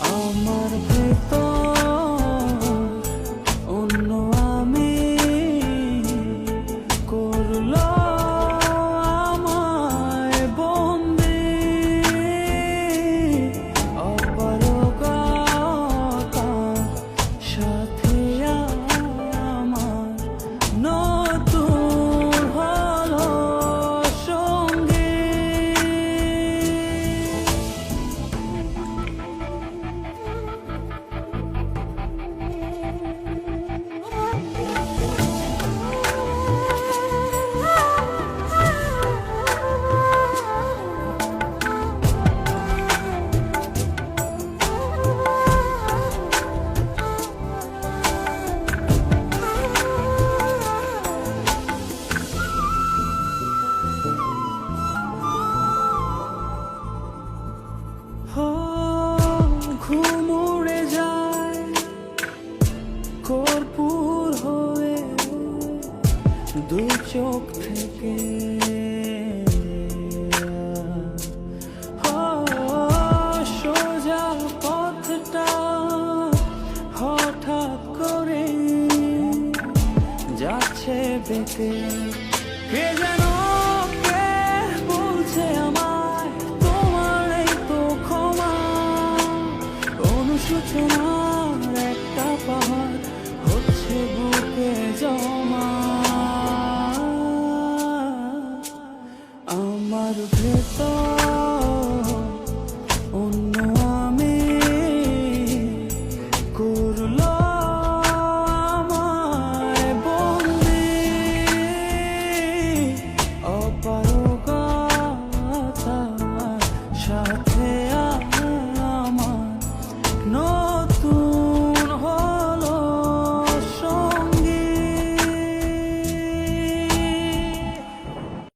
Oh, চোখ থেকে। সোজা পথটা হঠাৎ করে যাচ্ছে বেঁকে। কে যেন আমার ভেতর অন্য আমি করল আমায় বন্দি। অপারগতা সাথে